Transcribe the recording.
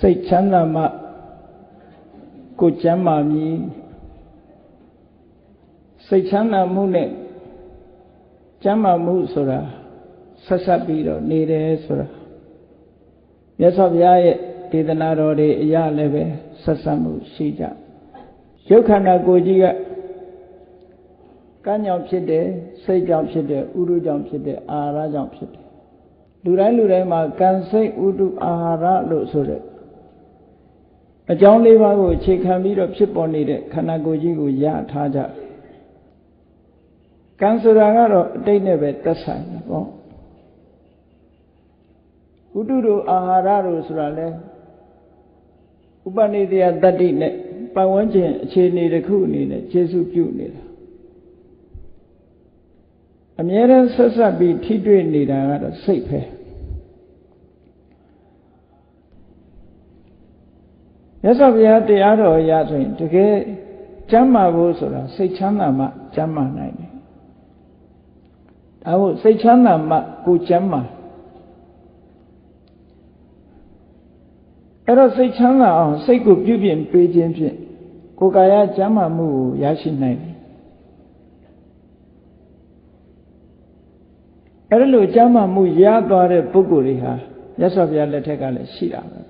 စိတ်ချမ်းသာမှကိုကျမ်းမာမည်စိတ်ချမ်းသာမှုနဲ့ကျမ်းမာမှုဆိုတာဆက်ဆက်ပြီးတော့နေတယ်ဆိုတာမြတ်စွာဘုရားရဲ့ဒေသနာတော်တွေအရာလည်းပဲဆက်ဆက်မှုရှိကြရုပ်ခန္ဓာကိုယ်ကြီးကကံကြောင့်ဖြစ်တယ်စိတ်ကြောင့်ဖြစ်တယ်ဥရုကြောင့်ဖြစ်တယ်အာဟာရကြောင့်ဖြစ်တယ်လူတိုင်းလူတိုင်းမှာကံစိတ်ဥတုအာဟာရလို့ဆိုတဲ့ အကြောင်းလေးပါးကိုအခြေခံပြီးတော့ဖြစ်ပေါ်နေတဲ့ခန္ဓာကိုယ်ကြီးကိုရထားကြကံဆိုတာကတော့အတိတ်နဲ့ပဲသက်ဆိုင်တယ်ပေါ့ဥတုတို့အာဟာရတို့ဆိုတာလဲဥပနိဒေယတတ္တိနဲ့ပတ်ဝန်းကျင်အခြေအနေတစ်ခုအနေနဲ့ခြေစုပြုနေတာအမြဲတမ်းဆက်ဆက်ပြီးထိတွေ့နေတာကတော့စိတ်ပဲ မြတ်စွာဘုရားတရားတော်ရဆိုရင်တကယ်ကျမ်းမာဖို့ဆိုတာစိတ်ချမ်းသာမှကျမ်းမာနိုင်တယ်ဒါမို့စိတ်ချမ်းသာမှကိုကျမ်းမာအဲ့တော့စိတ်ချမ်းသာအောင်စိတ်ကိုပြုပြင်ပေးခြင်းဖြင့်ကိုယ်ကာယကျမ်းမာမှုကိုရရှိနိုင်တယ်အဲ့လိုကျမ်းမာမှုရသွားတဲ့ပုဂ္ဂိုလ်တွေဟာမြတ်စွာဘုရားလက်ထက်ကလည်းရှိတာပဲပေါ့